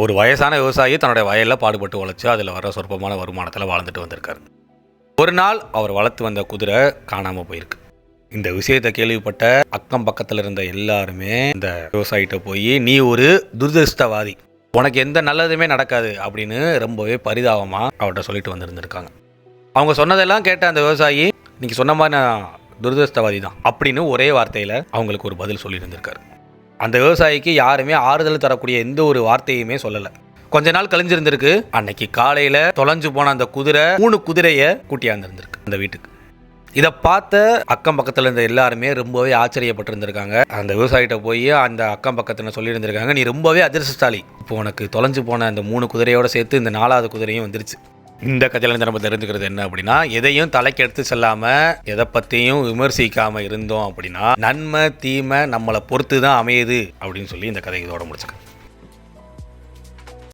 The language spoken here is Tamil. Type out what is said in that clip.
ஒரு வயசான விவசாயி தன்னுடைய வயலில் பாடுபட்டு உழைச்சி அதில் வர சொற்பமான வருமானத்தில் வாழ்ந்துட்டு வந்திருக்காரு. ஒரு நாள் அவர் வளர்த்து வந்த குதிரை காணாமல் போயிருக்கு. இந்த விஷயத்தை கேள்விப்பட்ட அக்கம் பக்கத்தில் இருந்த எல்லாருமே இந்த விவசாயிகிட்ட போய் நீ ஒரு துரதிருஷ்டவாதி. உனக்கு எந்த நல்லதுமே நடக்காது அப்படின்னு ரொம்பவே பரிதாபமாக அவர்கிட்ட சொல்லிட்டு வந்திருந்திருக்காங்க. அவங்க சொன்னதெல்லாம் கேட்ட அந்த விவசாயி நீங்கள் சொன்ன மாதிரி நான் துரதிருஷ்டவாதி தான் அப்படின்னு ஒரே வார்த்தையில் அவங்களுக்கு ஒரு பதில் சொல்லியிருந்திருக்காரு. அந்த விவசாயிக்கு யாருமே ஆறுதல் தரக்கூடிய எந்த ஒரு வார்த்தையுமே சொல்லலை. கொஞ்ச நாள் கழிஞ்சிருந்திருக்கு. அன்னைக்கு காலையில் தொலைஞ்சு போன அந்த குதிரை மூணு குதிரையை கூட்டியாந்துருந்துருக்கு அந்த வீட்டுக்கு. இதை பார்த்த அக்கம் பக்கத்தில் இருந்த எல்லாருமே ரொம்பவே ஆச்சரியப்பட்டிருந்திருக்காங்க. அந்த விவசாயிகிட்ட போய் அந்த அக்கம் பக்கத்தில் சொல்லியிருந்திருக்காங்க நீ ரொம்பவே அதிர்ஷ்டசாலி. இப்போ உனக்கு தொலைஞ்சு போன அந்த மூணு குதிரையோட சேர்த்து இந்த நாலாவது குதிரையும் வந்துருச்சு. இந்த கதையிலேருந்து நம்ம தெரிஞ்சுக்கிறது என்ன அப்படின்னா எதையும் தலைக்கு எடுத்து செல்லாமல் எதை பற்றியும் விமர்சிக்காமல் இருந்தோம் அப்படின்னா நன்மை தீமை நம்மளை பொறுத்து தான் அமையுது அப்படின்னு சொல்லி இந்த கதை இதோட முடிச்சுக்கேன்